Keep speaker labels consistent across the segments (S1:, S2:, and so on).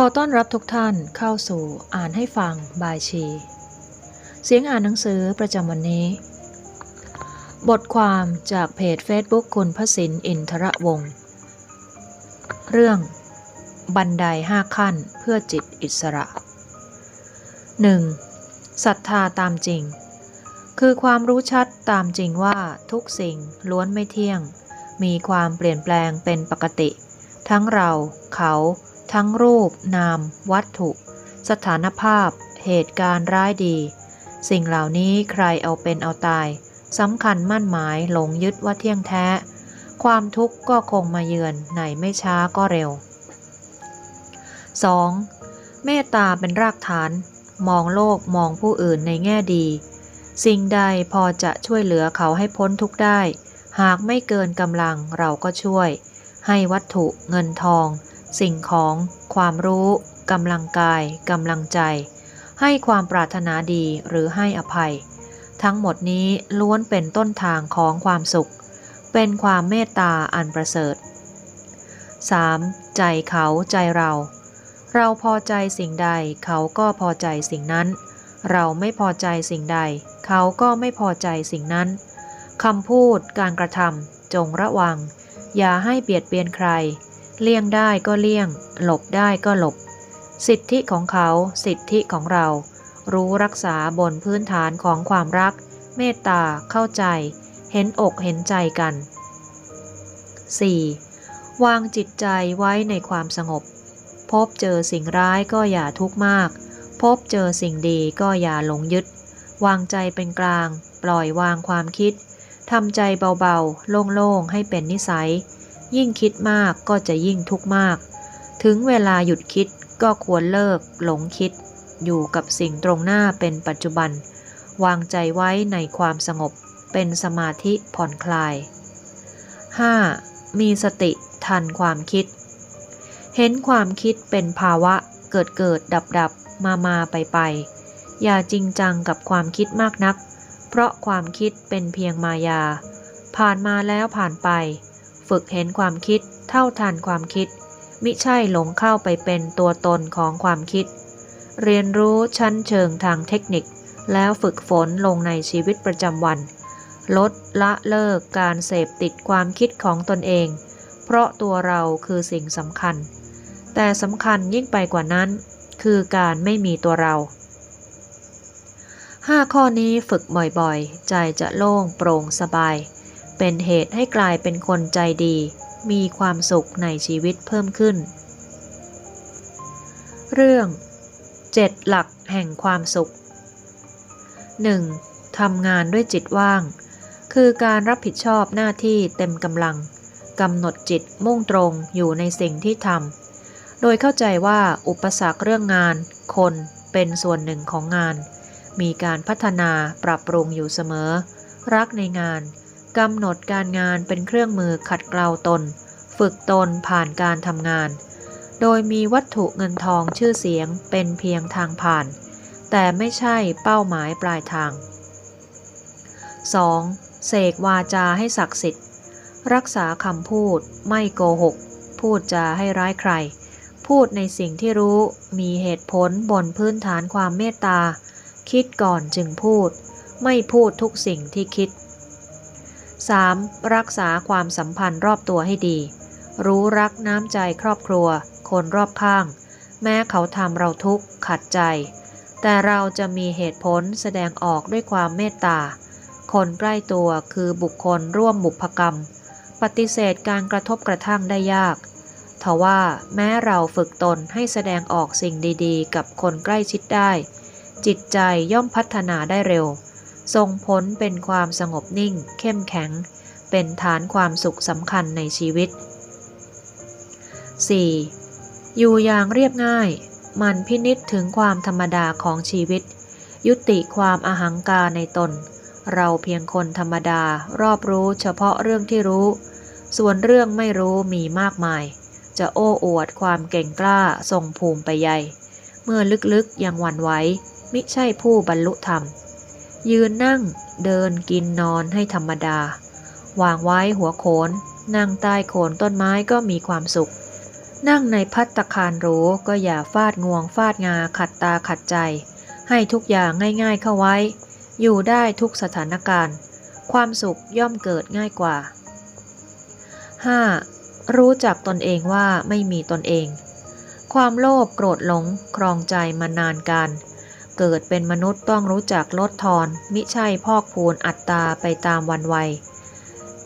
S1: ขอต้อนรับทุกท่านเข้าสู่อ่านให้ฟังบายชี เสียงอ่านหนังสือประจำวันนี้ บทความจากเพจ Facebook คุณพสินอินทระวงศ์เรื่อง บันไดห้าขั้นเพื่อจิตอิสระ 1. ศรัทธาตามจริง คือความรู้ชัดตามจริงว่าทุกสิ่งล้วนไม่เที่ยง มีความเปลี่ยนแปลงเป็นปกติ ทั้งเรา เขา ทั้งรูป นาม วัตถุ สถานภาพ เหตุการณ์ร้ายดี สิ่งเหล่านี้ใครเอาเป็นเอาตายสำคัญมั่นหมายหลงยึดว่าเที่ยงแท้ ความทุกข์ก็คงมาเยือนไหนไม่ช้าก็เร็ว 2. เมตตาเป็นรากฐาน มองโลกมองผู้อื่นในแง่ดี สิ่งใดพอจะช่วยเหลือเขาให้พ้นทุกข์ได้ หากไม่เกินกำลังเราก็ช่วย ให้วัตถุเงินทอง สิ่งของ ความรู้กำลังกายกำลังใจ ให้ความปรารถนาดีหรือให้อภัย ทั้งหมดนี้ล้วนเป็นต้นทางของความสุข เป็นความเมตตาอันประเสริฐ 3. ใจเขาใจเรา เราพอใจสิ่งใดเขาก็พอใจสิ่งนั้น เราไม่พอใจสิ่งใด เขาก็ไม่พอใจสิ่งนั้นคำพูดการกระทำจงระวัง อย่าให้เบียดเบียนใคร เลี่ยงได้ก็เลี่ยง หลบได้ก็หลบ สิทธิของเขา สิทธิของเรา รู้รักษาบนพื้นฐานของความรัก เมตตา เข้าใจ เห็นอกเห็นใจกัน 4. วางจิตใจไว้ในความสงบ พบเจอสิ่งร้ายก็อย่าทุกข์มาก พบเจอสิ่งดีก็อย่าหลงยึด วางใจเป็นกลาง ปล่อยวางความคิดทำใจเบาๆ โล่งๆ ให้เป็นนิสัย ยิ่งคิดมากก็จะยิ่งทุกข์มาก ถึงเวลาหยุดคิดก็ควรเลิกหลงคิด อยู่กับสิ่งตรงหน้าเป็นปัจจุบัน วางใจไว้ในความสงบเป็นสมาธิผ่อนคลาย 5. มีสติทันความคิด เห็นความคิดเป็นภาวะเกิดเกิดดับดับมามาไปไป อย่าจริงจังกับความคิดมากนัก เพราะความคิดเป็นเพียงมายา ผ่านมาแล้วผ่านไป ฝึกเห็นความคิด เท่าทันความคิด มิใช่หลงเข้าไปเป็นตัวตนของความคิด เรียนรู้ชั้นเชิงทางเทคนิค แล้วฝึกฝนลงในชีวิตประจำวัน ลดละเลิกการเสพติดความคิดของตนเอง เพราะตัวเราคือสิ่งสำคัญ แต่สำคัญยิ่งไปกว่านั้น คือการไม่มีตัวเราห้าข้อนี้ฝึกบ่อยๆ ใจจะโล่งโปร่งสบาย เป็นเหตุให้กลายเป็นคนใจดี มีความสุขในชีวิตเพิ่มขึ้น เรื่อง7หลักแห่งความสุข 1. ทำงานด้วยจิตว่าง คือการรับผิดชอบหน้าที่เต็มกำลังกำหนดจิตมุ่งตรงอยู่ในสิ่งที่ทำโดยเข้าใจว่าอุปสรรคเรื่องงาน คนเป็นส่วนหนึ่งของงาน มีการพัฒนาปรับปรุงอยู่เสมอ รักในงาน กำหนดการงานเป็นเครื่องมือขัดเกลาตน ฝึกตนผ่านการทำงาน โดยมีวัตถุเงินทองชื่อเสียงเป็นเพียงทางผ่าน แต่ไม่ใช่เป้าหมายปลายทาง 2. เสกวาจาให้ศักดิ์สิทธิ์ รักษาคำพูด ไม่โกหก พูดจาให้ร้ายใคร พูดในสิ่งที่รู้มีเหตุผลบนพื้นฐานความเมตตา คิดก่อนจึงพูด ไม่พูดทุกสิ่งที่คิด 3. รักษาความสัมพันธ์รอบตัวให้ดี รู้รักน้ำใจครอบครัว คนรอบข้าง แม้เขาทำเราทุกข์ขัดใจ แต่เราจะมีเหตุผลแสดงออกด้วยความเมตตา คนใกล้ตัวคือบุคคลร่วมบุพกรรม ปฏิเสธการกระทบกระทั่งได้ยากทว่าแม้เราฝึกตนให้แสดงออกสิ่งดีๆ กับคนใกล้ชิดได้ จิตใจย่อมพัฒนาได้เร็ว ส่งผลเป็นความสงบนิ่ง เข้มแข็ง เป็นฐานความสุขสำคัญในชีวิต 4. อยู่อย่างเรียบง่าย มันพินิษถึงความธรรมดาของชีวิต ยุติความอาหังกาในตน เราเพียงคนธรรมดารอบรู้เฉพาะเรื่องที่รู้ ส่วนเรื่องไม่รู้มีมากมาย จะโอ้อวดความเก่งกล้าส่งภูมิไปใหญ่ เมื่อลึกๆยังหวั่นไหวมิใช่ผู้บรรลุธรรม ยืนนั่งเดินกินนอนให้ธรรมดา วางไว้หัวโขน นั่งใต้โคนต้นไม้ก็มีความสุข นั่งในพัตตคารหรูก็อย่าฟาดงวงฟาดงาขัดตาขัดใจ ให้ทุกอย่างง่ายๆเข้าไว้ อยู่ได้ทุกสถานการณ์ ความสุขย่อมเกิดง่ายกว่า 5. รู้จักตนเองว่าไม่มีตนเอง ความโลภโกรธหลงครองใจมานานการ เกิดเป็นมนุษย์ต้องรู้จักลดทอน มิใช่พอกพูนอัตตาไปตามวันวัย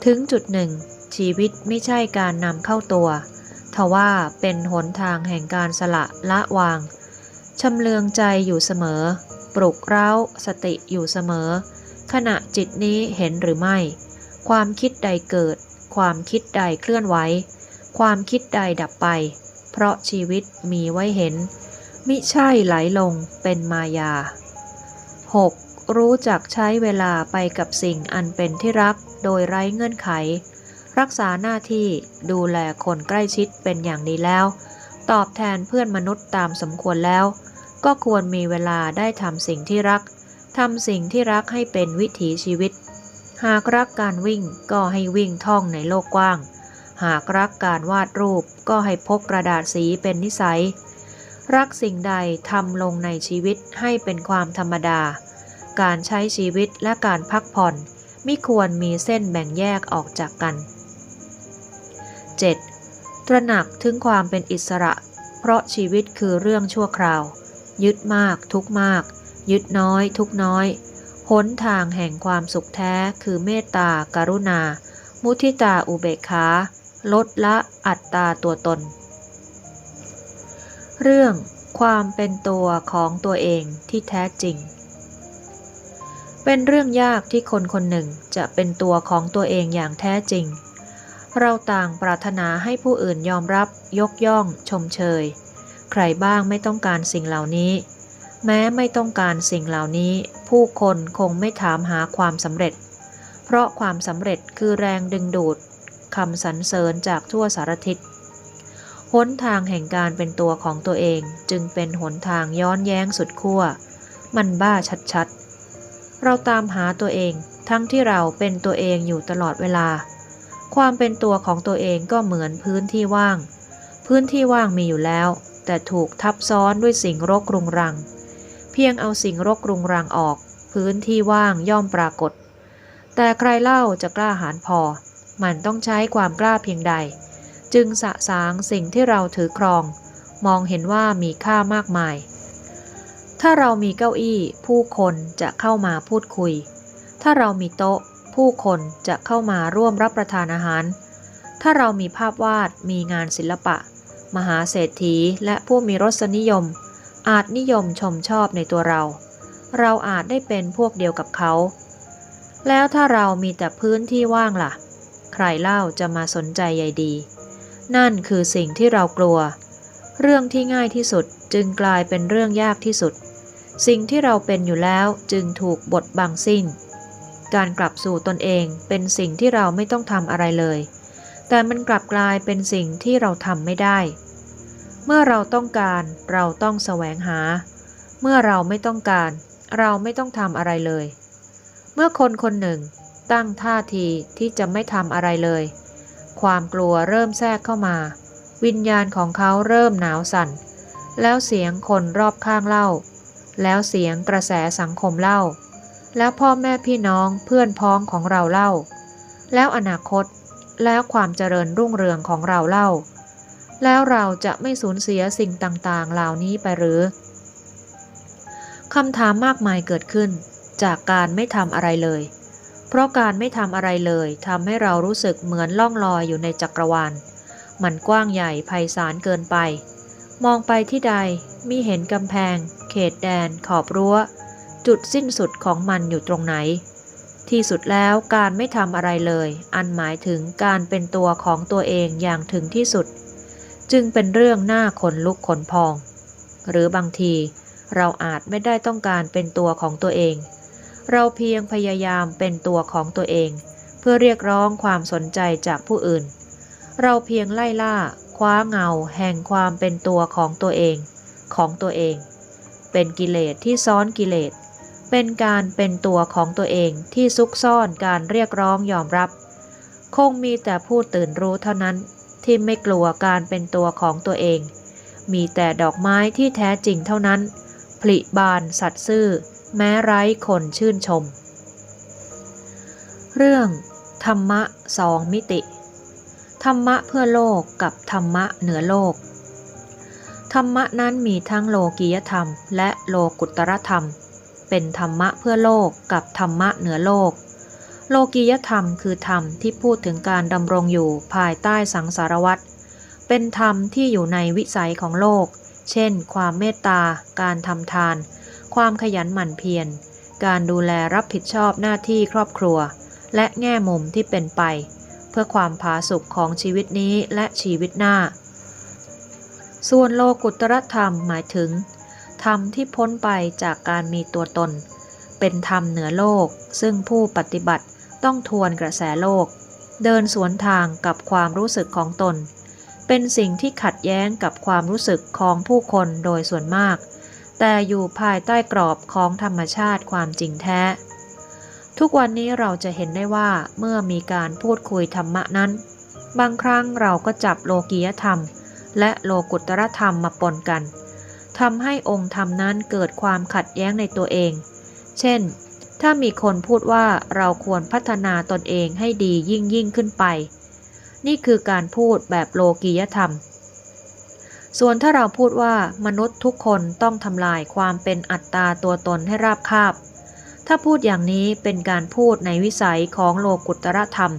S1: ถึงจุดหนึ่ง ชีวิตไม่ใช่การนำเข้าตัว ทว่าเป็นหนทางแห่งการสละละวาง ชำเลืองใจอยู่เสมอ ปลุกเร้าสติอยู่เสมอ ขณะจิตนี้เห็นหรือไม่ ความคิดใดเกิด ความคิดใดเคลื่อนไหว ความคิดใดดับไป เพราะชีวิตมีไว้เห็น มิใช่ไหลลงเป็นมายา 6. รู้จักใช้เวลาไปกับสิ่งอันเป็นที่รักโดยไร้เงื่อนไข รักษาหน้าที่ดูแลคนใกล้ชิดเป็นอย่างดีแล้ว ตอบแทนเพื่อนมนุษย์ตามสมควรแล้ว ก็ควรมีเวลาได้ทำสิ่งที่รักทำสิ่งที่รักให้เป็นวิถีชีวิต หากรักการวิ่งก็ให้วิ่งท่องในโลกกว้าง หากรักการวาดรูปก็ให้พกกระดาษสีเป็นนิสัย รักสิ่งใดทำลงในชีวิตให้เป็นความธรรมดา การใช้ชีวิตและการพักผ่อนไม่ควรมีเส้นแบ่งแยกออกจากกัน 7. ตระหนักถึงความเป็นอิสระ เพราะชีวิตคือเรื่องชั่วคราว ยึดมากทุกมาก ยึดน้อยทุกน้อยหนทางแห่งความสุขแท้คือเมตตาการุณา มุทิตาอุเบกขา ลดละอัตตาตัวตน เรื่องความเป็นตัวของตัวเองที่แท้จริง เป็นเรื่องยากที่คนคนหนึ่งจะเป็นตัวของตัวเองอย่างแท้จริง เราต่างปรารถนาให้ผู้อื่นยอมรับ ยกย่อง ชมเชย ใครบ้างไม่ต้องการสิ่งเหล่านี้ แม้ไม่ต้องการสิ่งเหล่านี้ ผู้คนคงไม่ถามหาความสำเร็จ เพราะความสำเร็จคือแรงดึงดูดคำสรรเสริญจากทั่วสารทิศ หนทางแห่งการเป็นตัวของตัวเองจึงเป็นหนทางย้อนแย้งสุดขั้ว มันบ้าชัดๆ เราตามหาตัวเองทั้งที่เราเป็นตัวเองอยู่ตลอดเวลา ความเป็นตัวของตัวเองก็เหมือนพื้นที่ว่าง พื้นที่ว่างมีอยู่แล้ว แต่ถูกทับซ้อนด้วยสิ่งรกรุงรัง เพียงเอาสิ่งรกรุงรังออก พื้นที่ว่างย่อมปรากฏ แต่ใครเล่าจะกล้าหาญพอ มันต้องใช้ความกล้าเพียงใด จึงสะสางสิ่งที่เราถือครอง มองเห็นว่ามีค่ามากมาย ถ้าเรามีเก้าอี้ ผู้คนจะเข้ามาพูดคุย ถ้าเรามีโต๊ะ ผู้คนจะเข้ามาร่วมรับประทานอาหาร ถ้าเรามีภาพวาดมีงานศิลปะ มหาเศรษฐีและผู้มีรสนิยม อาจนิยมชมชอบในตัวเรา เราอาจได้เป็นพวกเดียวกับเขา แล้วถ้าเรามีแต่พื้นที่ว่างล่ะ ใครเล่าจะมาสนใจใยดี นั่นคือสิ่งที่เรากลัว เรื่องที่ง่ายที่สุดจึงกลายเป็นเรื่องยากที่สุด สิ่งที่เราเป็นอยู่แล้วจึงถูกบดบังสิ้น การกลับสู่ตนเองเป็นสิ่งที่เราไม่ต้องทำอะไรเลย แต่มันกลับกลายเป็นสิ่งที่เราทำไม่ได้ เมื่อเราต้องการเราต้องแสวงหา เมื่อเราไม่ต้องการ เราไม่ต้องทำอะไรเลย เมื่อคนคนหนึ่งตั้งท่าทีที่จะไม่ทำอะไรเลย ความกลัวเริ่มแทรกเข้ามา วิญญาณของเขาเริ่มหนาวสั่น แล้วเสียงคนรอบข้างเล่า แล้วเสียงกระแสสังคมเล่า แล้วพ่อแม่พี่น้องเพื่อนพ้องของเราเล่า แล้วอนาคตแล้วความเจริญรุ่งเรืองของเราเล่า แล้วเราจะไม่สูญเสียสิ่งต่างๆ เหล่านี้ไปหรือคำถามมากมายเกิดขึ้นจากการไม่ทำอะไรเลย เพราะการไม่ทำอะไรเลยทำให้เรารู้สึกเหมือนล่องลอยอยู่ในจักรวาล มันกว้างใหญ่ไพศาลเกินไป มองไปที่ใดมีเห็นกำแพง เขตแดน ขอบรั้ว จุดสิ้นสุดของมันอยู่ตรงไหน ที่สุดแล้วการไม่ทำอะไรเลย อันหมายถึงการเป็นตัวของตัวเองอย่างถึงที่สุด จึงเป็นเรื่องหน้าขนลุกขนพอง หรือบางทีเราอาจไม่ได้ต้องการเป็นตัวของตัวเอง เราเพียงพยายามเป็นตัวของตัวเอง เพื่อเรียกร้องความสนใจจากผู้อื่น เราเพียงไล่ล่า คว้าเงา แห่งความเป็นตัวของตัวเอง ของตัวเอง เป็นกิเลสที่ซ้อนกิเลส เป็นการเป็นตัวของตัวเองที่ซุกซ่อนการเรียกร้องยอมรับ คงมีแต่ผู้ตื่นรู้เท่านั้นที่ไม่กลัวการเป็นตัวของตัวเอง มีแต่ดอกไม้ที่แท้จริงเท่านั้น ผลิบานสัตว์ซื่อ แม้ไร้คนชื่นชม เรื่อง ธรรมะสองมิติ ธรรมะเพื่อโลกกับธรรมะเหนือโลก ธรรมะนั้นมีทั้งโลกียธรรม และโลกุตรธรรม เป็นธรรมะเพื่อโลกกับธรรมะเหนือโลก โลกียธรรมคือธรรมที่พูดถึงการดำรงอยู่ภายใต้สังสารวัฏเป็นธรรมที่อยู่ในวิสัยของโลก เช่น ความเมตตา การทำทาน ความขยันหมั่นเพียร การดูแลรับผิดชอบหน้าที่ครอบครัว และแง่มุมที่เป็นไป เพื่อความผาสุกของชีวิตนี้และชีวิตหน้า ส่วนโลกุตรธรรมหมายถึง ธรรมที่พ้นไปจากการมีตัวตน เป็นธรรมเหนือโลก ซึ่งผู้ปฏิบัติต้องทวนกระแสโลก เดินสวนทางกับความรู้สึกของตน เป็นสิ่งที่ขัดแย้งกับความรู้สึกของผู้คนโดยส่วนมาก แต่อยู่ภายใต้กรอบของธรรมชาติความจริงแท้ ทุกวันนี้เราจะเห็นได้ว่าเมื่อมีการพูดคุยธรรมะนั้น บางครั้งเราก็จับโลกียธรรม และโลกุตรธรรมมาปนกันทำให้องค์ธรรมนั้นเกิดความขัดแย้งในตัวเอง เช่น ถ้ามีคนพูดว่าเราควรพัฒนาตนเองให้ดียิ่งยิ่งขึ้นไป นี่คือการพูดแบบโลกียธรรม ส่วนถ้าเราพูดว่ามนุษย์ทุกคนต้องทำลายความเป็นอัตตาตัวตนให้ราบคาบ ถ้าพูดอย่างนี้เป็นการพูดในวิสัยของโลกุตรธรรม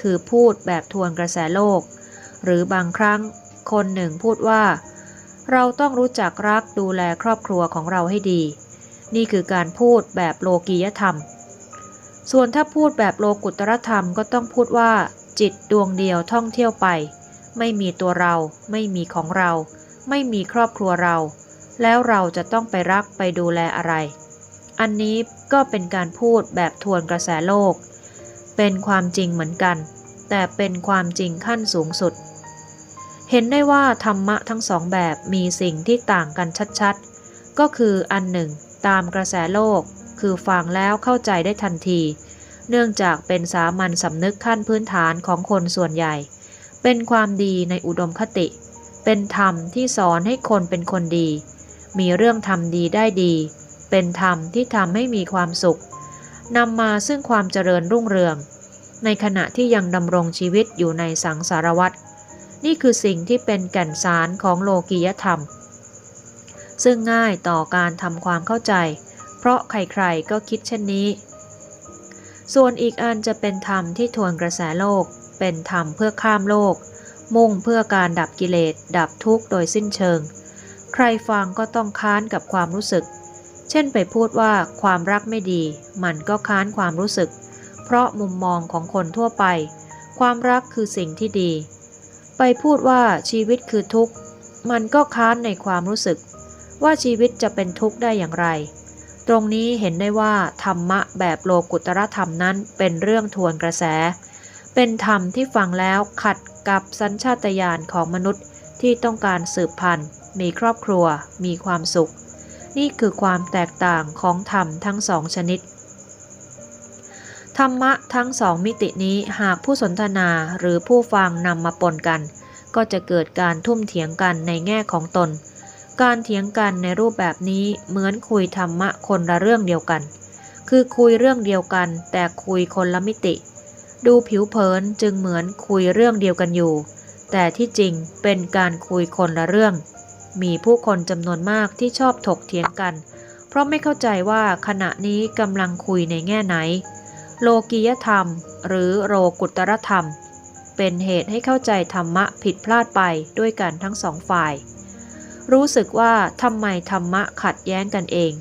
S1: คือพูดแบบทวนกระแสโลก หรือบางครั้งคนหนึ่งพูดว่า เราต้องรู้จักรักดูแลครอบครัวของเราให้ดี นี่คือการพูดแบบโลกียธรรม ส่วนถ้าพูดแบบโลกุตรธรรมก็ต้องพูดว่า จิตดวงเดียวท่องเที่ยวไป ไม่มีตัวเรา ไม่มีของเรา ไม่มีครอบครัวเรา แล้วเราจะต้องไปรักไปดูแลอะไร อันนี้ก็เป็นการพูดแบบทวนกระแสโลก เป็นความจริงเหมือนกัน แต่เป็นความจริงขั้นสูงสุด เห็นได้ว่าธรรมะทั้งสองแบบมีสิ่งที่ต่างกันชัดๆ ก็คืออันหนึ่ง ตามกระแสโลก คือฟังแล้วเข้าใจได้ทันที เนื่องจากเป็นสามัญสำนึกขั้นพื้นฐานของคนส่วนใหญ่ เป็นความดีในอุดมคติ เป็นธรรมที่สอนให้คนเป็นคนดี มีเรื่องทำดีได้ดี เป็นธรรมที่ทำให้มีความสุขนำมาซึ่งความเจริญรุ่งเรือง ในขณะที่ยังดำรงชีวิตอยู่ในสังสารวัฏนี่คือสิ่งที่เป็นแก่นสารของโลกียธรรม ซึ่งง่ายต่อการทำความเข้าใจ เพราะใครๆก็คิดเช่นนี้ ส่วนอีกอันจะเป็นธรรมที่ทวนกระแสโลก เป็นธรรมเพื่อข้ามโลก มุ่งเพื่อการดับกิเลส ดับทุกข์โดยสิ้นเชิง ใครฟังก็ต้องค้านกับความรู้สึก เช่นไปพูดว่าความรักไม่ดี มันก็ค้านความรู้สึก เพราะมุมมองของคนทั่วไป ความรักคือสิ่งที่ดี ไปพูดว่าชีวิตคือทุกข์ มันก็ค้านในความรู้สึก ว่าชีวิตจะเป็นทุกข์ได้อย่างไรตรงนี้เห็นได้ว่าธรรมะแบบโลกุตรธรรมนั้นเป็นเรื่องทวนกระแส เป็นธรรมที่ฟังแล้วขัดกับสัญชาตญาณของมนุษย์ที่ต้องการสืบพันธุ์ มีครอบครัว มีความสุข นี่คือความแตกต่างของธรรมทั้งสองชนิด ธรรมะทั้งสองมิตินี้หากผู้สนทนาหรือผู้ฟังนำมาปนกัน ก็จะเกิดการทุ่มเถียงกันในแง่ของตน การเถียงกันในรูปแบบนี้เหมือนคุยธรรมะคนละเรื่องเดียวกัน คือคุยเรื่องเดียวกัน แต่คุยคนละมิติ ดูผิวเผินจึงเหมือนคุยเรื่องเดียวกันอยู่ แต่ที่จริงเป็นการคุยคนละเรื่อง มีผู้คนจำนวนมากที่ชอบถกเถียงกัน เพราะไม่เข้าใจว่าขณะนี้กำลังคุยในแง่ไหน โลกียธรรม หรือโลกุตรธรรม เป็นเหตุให้เข้าใจธรรมะผิดพลาดไปด้วยกันทั้งสองฝ่าย รู้สึกว่าทำไมธรรมะขัดแย้งกันเอง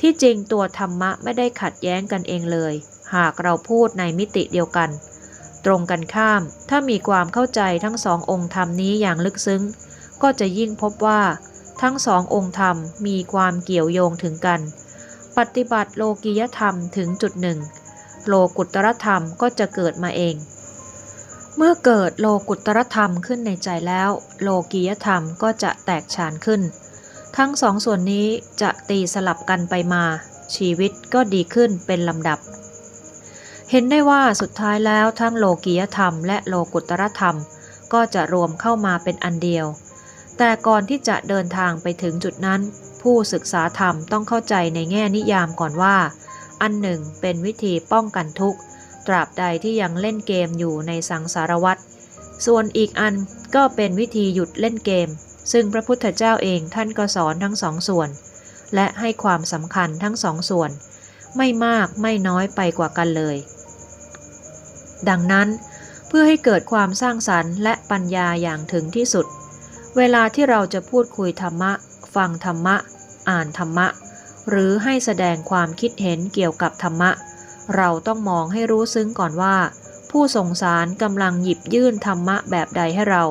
S1: ที่จริงตัวธรรมะไม่ได้ขัดแย้งกันเองเลย หากเราพูดในมิติเดียวกัน ตรงกันข้าม ถ้ามีความเข้าใจทั้งสององค์ธรรมนี้อย่างลึกซึ้ง ก็จะยิ่งพบว่า ทั้งสององค์ธรรมมีความเกี่ยวโยงถึงกัน ปฏิบัติโลกียธรรมถึงจุดหนึ่ง โลกุตรธรรมก็จะเกิดมาเอง เมื่อเกิดโลกุตรธรรมขึ้นในใจแล้ว โลกียธรรมก็จะแตกฉานขึ้น ทั้งสองส่วนนี้จะตีสลับกันไปมาชีวิตก็ดีขึ้นเป็นลำดับ เห็นได้ว่าสุดท้ายแล้วทั้งโลกียธรรมและโลกุตรธรรม ก็จะรวมเข้ามาเป็นอันเดียว แต่ก่อนที่จะเดินทางไปถึงจุดนั้น ผู้ศึกษาธรรมต้องเข้าใจในแง่นิยามก่อนว่า อันหนึ่งเป็นวิธีป้องกันทุกข์ ตราบใดที่ยังเล่นเกมอยู่ในสังสารวัฏส่วนอีกอันก็เป็นวิธีหยุดเล่นเกม ซึ่งพระพุทธเจ้าเองท่านก็สอนทั้งสองส่วน และให้ความสำคัญทั้งสองส่วน ไม่มากไม่น้อยไปกว่ากันเลย ดังนั้น เพื่อให้เกิดความสร้างสรรค์และปัญญาอย่างถึงที่สุด เวลาที่เราจะพูดคุยธรรมะ ฟังธรรมะ อ่านธรรมะ หรือให้แสดงความคิดเห็นเกี่ยวกับธรรมะ เราต้องมองให้รู้ซึ้งก่อนว่า ผู้ส่งสารกำลังหยิบยื่นธรรมะแบบใดให้เรา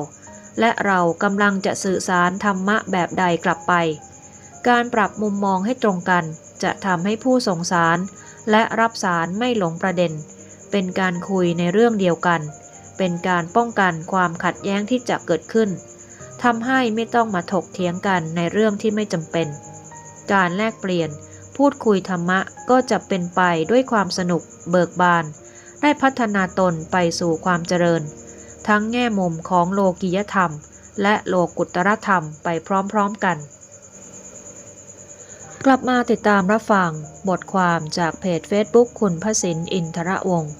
S1: และเรากำลังจะสื่อสารธรรมะแบบใดกลับไป การปรับมุมมองให้ตรงกันจะทำให้ผู้ส่งสารและรับสารไม่หลงประเด็น เป็นการคุยในเรื่องเดียวกัน เป็นการป้องกันความขัดแย้งที่จะเกิดขึ้นทำให้ไม่ต้องมาถกเถียงกันในเรื่องที่ไม่จำเป็น การแลกเปลี่ยน พูดคุยธรรมะก็จะเป็นไปด้วยความสนุก เบิกบาน ได้พัฒนาตนไปสู่ความเจริญ ทั้งแง่มุมของโลกิยธรรม และโลกุตตรธรรมไปพร้อมๆกัน กลับมาติดตามรับฟังบทความจากเพจ Facebook คุณพสินอินทระวงศ์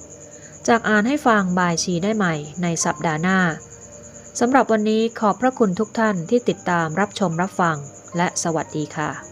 S1: จากอ่านให้ฟังบายชีได้ใหม่ในสัปดาห์หน้าสำหรับวันนี้ขอบพระคุณทุกท่านที่ติดตามรับชมรับฟัง และสวัสดีค่ะ